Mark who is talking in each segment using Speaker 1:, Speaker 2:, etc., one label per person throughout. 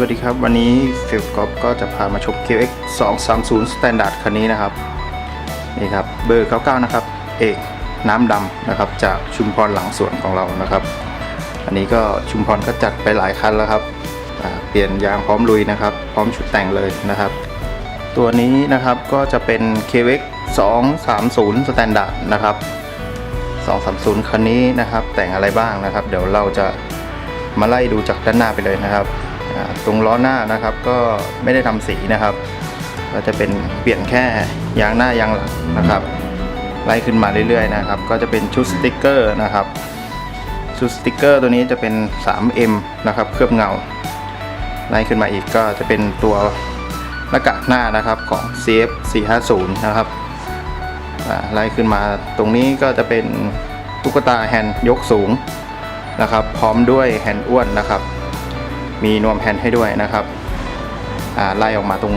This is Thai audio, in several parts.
Speaker 1: วัสดีครับ วันนี้ฟิลกอฟก็จะพามาชม QX 230 Standard คันนี้นะครับ นี่ครับ เบอร์ 99 นะครับ เอกน้ำดำนะครับ จากชุมพรหลังสวนของเรานะครับ อันนี้ก็ชุมพรก็จัดไปหลายคันแล้วครับ เปลี่ยนยางพร้อมลุยนะครับ พร้อมชุดแต่งเลยนะครับ ตัวนี้นะครับก็จะเป็น QX 230 Standard นะครับ 230 คันนี้นะครับ แต่งอะไรบ้างนะครับ เดี๋ยวเราจะมาไล่ดูจากด้านหน้าไปเลยนะครับ ตรงล้อหน้านะครับก็ไม่ได้ทำสีนะครับ ก็จะเป็นเปลี่ยนแค่ยางหน้ายางหลังนะครับ ไล่ขึ้นมาเรื่อยๆนะครับ ก็จะเป็นชุดสติกเกอร์นะครับชุดสติกเกอร์ตัวนี้จะเป็น 3M นะครับ เคลือบเงา ไล่ขึ้นมาอีกก็จะเป็นตัวหน้ากากหน้านะครับของ CF 450นะครับไล่ขึ้นมาตรงนี้ก็จะเป็นตุ๊กตาแฮนด์ยกสูงนะครับ พร้อมด้วยแฮนด์อ้วนนะครับ มีนวมแฮนด์ให้ด้วยนะครับไล่ออกมาตรง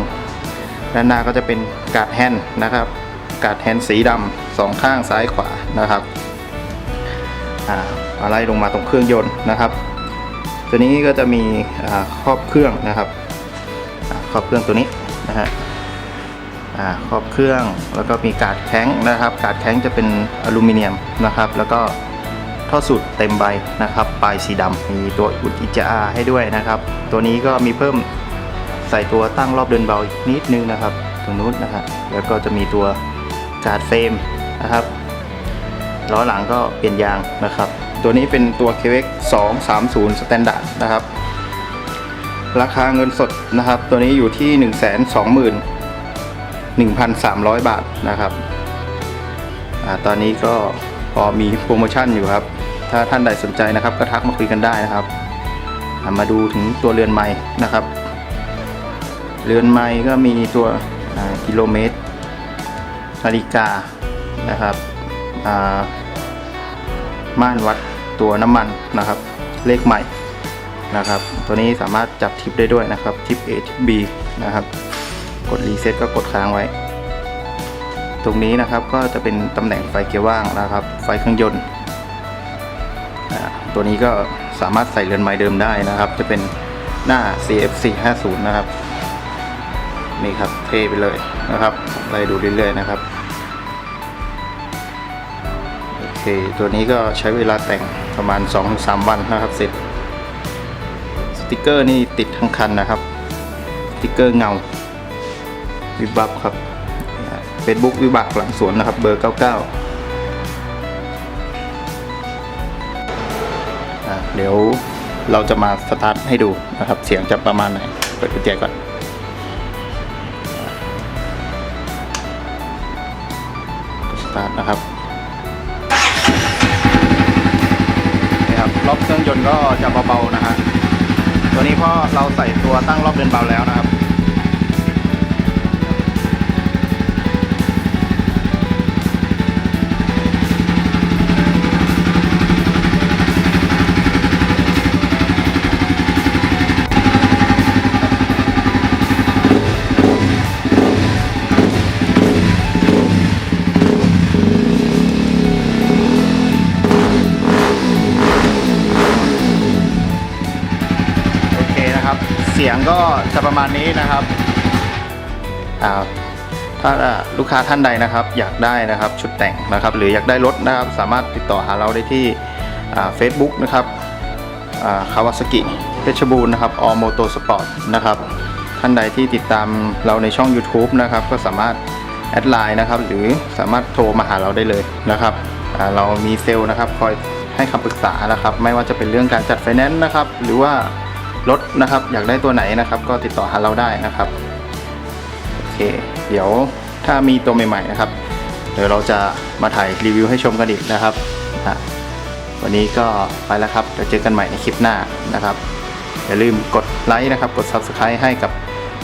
Speaker 1: ด้านหน้าก็จะเป็นกาดแฮนด์นะครับกาดแฮนด์สีดำสองข้างซ้ายขวานะครับอ่ามาไล่ลงมาตรงเครื่องยนต์นะครับ ตัวนี้ก็จะมีครอบเครื่องนะครับครอบเครื่องตัวนี้นะฮะครอบเครื่องแล้วก็มีกาดแข้งนะครับ กาดแข้งจะเป็นอลูมิเนียมนะครับ แล้วก็ ท่อสูตรเต็มใบนะครับปลายสีดำมีตัวอุดอิจอาให้ด้วยนะครับ ตัวนี้ก็มีเพิ่มใส่ตัวตั้งรอบเดินเบาอีกนิดนึงนะครับตรงนู้นนะฮะแล้วก็จะมีตัวการ์ดเฟรมนะครับล้อหลังก็เปลี่ยนยางนะครับ ตัวนี้เป็นตัว KX 230 Standard นะครับ ราคาเงินสดนะครับ ตัวนี้อยู่ที่ 1 2 0 0 0 0 1,300 บาทนะครับอตอนนี้ก็ อมีโปรโมชั่นอยู่ครับ ถ้าท่านใดสนใจนะครับ ก็ทักมาคุยกันได้นะครับ มาดูถึงตัวเรือนไม้นะครับ เรือนไม้ก็มีตัวกิโลเมตรนาฬิกานะครับอ่าม่านวัดตัวน้ำมันนะครับ เลขใหม่นะครับ ตัวนี้สามารถจับทิปได้ด้วยนะครับ ทิป A ทิป B นะครับ กดรีเซ็ตก็กดค้างไว้ ตรงนี้นะครับก็จะเป็นตำแหน่งไฟเกียร์ว่างนะครับ ไฟเครื่องยนต์ตัวนี้ก็สามารถใส่เรือนไม้เดิมได้นะครับ จะเป็นหน้า CF 450 นะครับนี่ครับเทไปเลยนะครับไล่ดูเรื่อยๆนะครับโอเคตัวนี้ก็ใช้เวลาแต่งประมาณ 2-3 วันนะครับเสร็จสติกเกอร์นี่ติดทั้งคันนะครับสติกเกอร์เงาวิบับครับ Facebook วิบักหลังสวนนะครับ เบอร์ 99อะเดี๋ยวเราจะมาสตาร์ทให้ดูนะครับ เสียงจะประมาณไหน เปิดกุญแจก่อนสตาร์ทนะครับนี่ครับรอบเครื่องยนต์ก็จะเบาๆนะฮะตัวนี้เพราะเราใส่ตัวตั้งรอบเดินเบาแล้วนะครับ สียงก็จะประมาณนี้นะครับถ้าลูกค้าท่านใดนะครับ อยากได้นะครับชุดแต่งนะครับ หรืออยากได้รถนะครับ สามารถติดต่อหาเราได้ที่เฟซบุ๊กนะครับคาวาสกิเพชรบูรณ์นะครับออโมโตสปอร์ตนะครับท่านใดที่ติดตามเราในช่อง YouTube นะครับ ก็สามารถแอดไลน์นะครับ หรือสามารถโทรมาหาเราได้เลยนะครับเรามีเซลล์นะครับคอยให้คำปรึกษานะครับ ไม่ว่าจะเป็นเรื่องการจัดไฟแนนซ์นะครับ หรือว่า รถนะครับ อยากได้ตัวไหนนะครับ ก็ติดต่อหาเราได้นะครับโอเค เดี๋ยวถ้ามีตัวใหม่ๆนะครับ เดี๋ยวเราจะมาถ่ายรีวิวให้ชมกันอีกนะครับอะวันนี้ก็ไปแล้วครับเดี๋ยวเจอกันใหม่ในคลิปหน้านะครับ อย่าลืมกดไลค์นะครับ กด Subscribe ให้กับ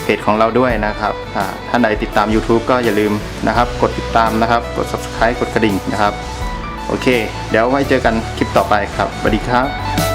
Speaker 1: เพจของเราด้วยนะครับอ่าท่านใดติดตาม YouTube ก็อย่าลืมนะครับ กดติดตามนะครับ กด Subscribe กดกระดิ่งนะครับ โอเค เดี๋ยวไว้เจอกันคลิปต่อไปครับสวัสดีครับ